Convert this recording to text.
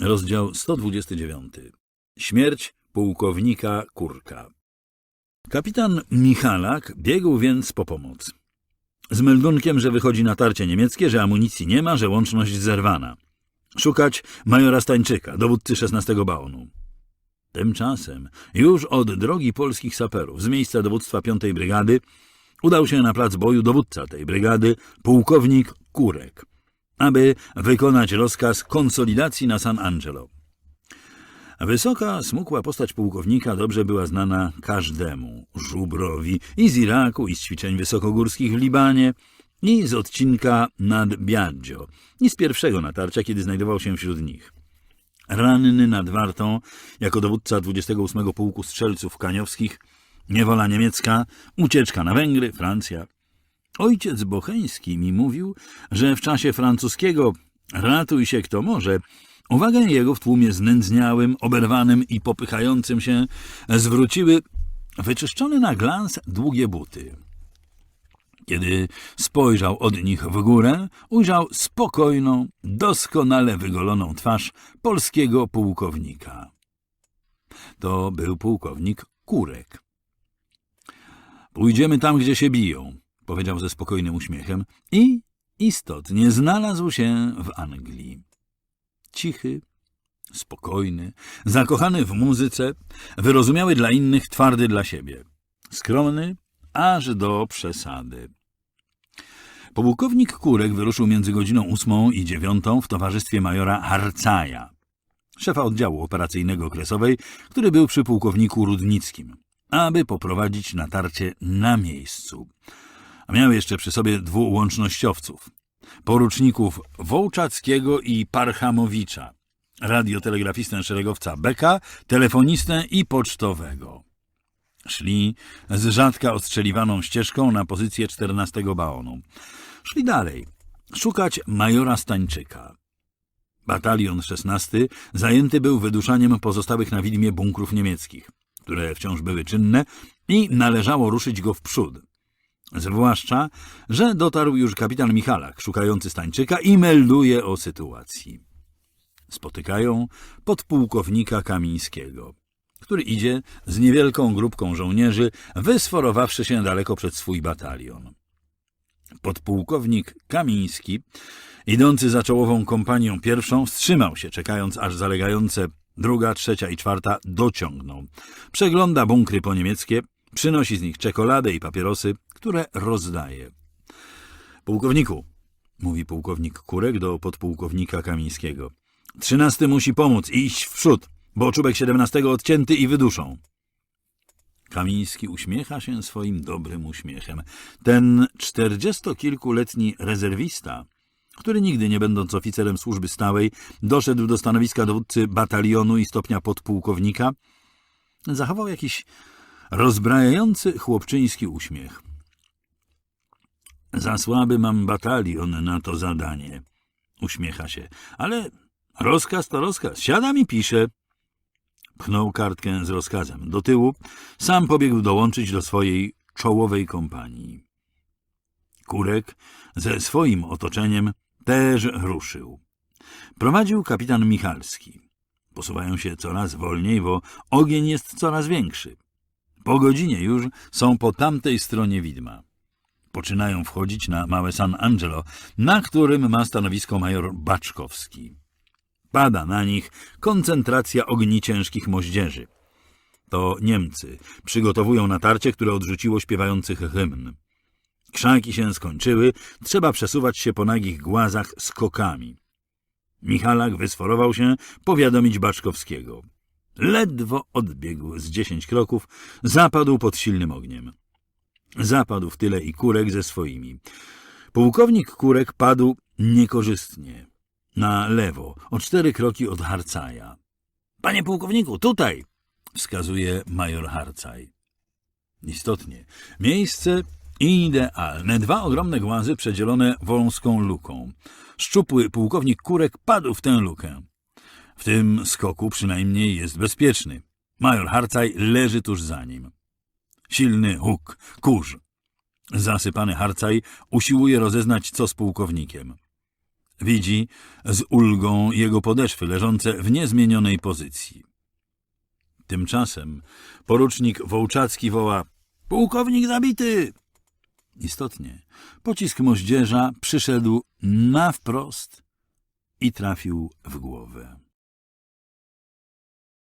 Rozdział 129. Śmierć pułkownika Kurka. Kapitan Michalak biegł więc po pomoc. Z meldunkiem, że wychodzi natarcie niemieckie, że amunicji nie ma, że łączność zerwana. Szukać majora Stańczyka, dowódcy 16 baonu. Tymczasem już od drogi polskich saperów z miejsca dowództwa 5 brygady udał się na plac boju dowódca tej brygady, pułkownik Kurek, aby wykonać rozkaz konsolidacji na San Angelo. Wysoka, smukła postać pułkownika dobrze była znana każdemu, żubrowi i z Iraku, i z ćwiczeń wysokogórskich w Libanie, i z odcinka nad Biadzio, i z pierwszego natarcia, kiedy znajdował się wśród nich. Ranny nad Wartą, jako dowódca 28 Pułku Strzelców Kaniowskich, niewola niemiecka, ucieczka na Węgry, Francja. Ojciec Bocheński mi mówił, że w czasie francuskiego ratuj się kto może, uwagę jego w tłumie znędzniałym, oberwanym i popychającym się zwróciły wyczyszczone na glans długie buty. Kiedy spojrzał od nich w górę, ujrzał spokojną, doskonale wygoloną twarz polskiego pułkownika. To był pułkownik Kurek. Pójdziemy tam, gdzie się biją, powiedział ze spokojnym uśmiechem i istotnie znalazł się w Anglii. Cichy, spokojny, zakochany w muzyce, wyrozumiały dla innych, twardy dla siebie. Skromny, aż do przesady. Pułkownik Kurek wyruszył między godziną ósmą i dziewiątą w towarzystwie majora Harcaja, szefa oddziału operacyjnego Kresowej, który był przy pułkowniku Rudnickim, aby poprowadzić natarcie na miejscu. A miał jeszcze przy sobie dwóch łącznościowców, poruczników Wołczackiego i Parchamowicza, radiotelegrafistę szeregowca Beka, telefonistę i pocztowego. Szli z rzadka ostrzeliwaną ścieżką na pozycję 14 baonu. Szli dalej, szukać majora Stańczyka. Batalion 16 zajęty był wyduszaniem pozostałych na widmie bunkrów niemieckich, które wciąż były czynne i należało ruszyć go w przód. Zwłaszcza, że dotarł już kapitan Michalak, szukający Stańczyka i melduje o sytuacji. Spotykają podpułkownika Kamińskiego który idzie z niewielką grupką żołnierzy, wysforowawszy się daleko przed swój batalion. Podpułkownik Kamiński, idący za czołową kompanią pierwszą, wstrzymał się, czekając aż zalegające druga, trzecia i czwarta dociągną. Przegląda bunkry po niemieckie, przynosi z nich czekoladę i papierosy, które rozdaje. Pułkowniku, mówi pułkownik Kurek do podpułkownika Kamińskiego, trzynasty musi pomóc iść w przód bo czubek siedemnastego odcięty i wyduszą. Kamiński uśmiecha się swoim dobrym uśmiechem. Ten czterdziestokilkuletni rezerwista, który nigdy nie będąc oficerem służby stałej, doszedł do stanowiska dowódcy batalionu i stopnia podpułkownika, zachował jakiś rozbrajający chłopczyński uśmiech. Za słaby mam batalion na to zadanie, uśmiecha się, ale rozkaz to rozkaz, siadam i piszę. Pchnął kartkę z rozkazem do tyłu, sam pobiegł dołączyć do swojej czołowej kompanii. Kurek ze swoim otoczeniem też ruszył. Prowadził kapitan Michalski. Posuwają się coraz wolniej, bo ogień jest coraz większy. Po godzinie już są po tamtej stronie widma. Poczynają wchodzić na małe San Angelo, na którym ma stanowisko major Baczkowski. Pada na nich koncentracja ogni ciężkich moździerzy. To Niemcy przygotowują natarcie, które odrzuciło śpiewających hymn. Krzaki się skończyły, trzeba przesuwać się po nagich głazach skokami. Michalak wysforował się powiadomić Baczkowskiego. Ledwo odbiegł z dziesięć kroków, zapadł pod silnym ogniem. Zapadł w tyle i Kurek ze swoimi. Pułkownik Kurek padł niekorzystnie na lewo, o cztery kroki od Harcaja. — Panie pułkowniku, tutaj! — wskazuje major Harcaj. Istotnie, miejsce idealne. Dwa ogromne głazy przedzielone wąską luką. Szczupły pułkownik Kurek padł w tę lukę. W tym skoku przynajmniej jest bezpieczny. Major Harcaj leży tuż za nim. Silny huk, kurz. Zasypany Harcaj usiłuje rozeznać, co z pułkownikiem. Widzi z ulgą jego podeszwy leżące w niezmienionej pozycji. Tymczasem porucznik Wołczacki woła Pułkownik zabity! Istotnie, pocisk moździerza przyszedł na wprost i trafił w głowę.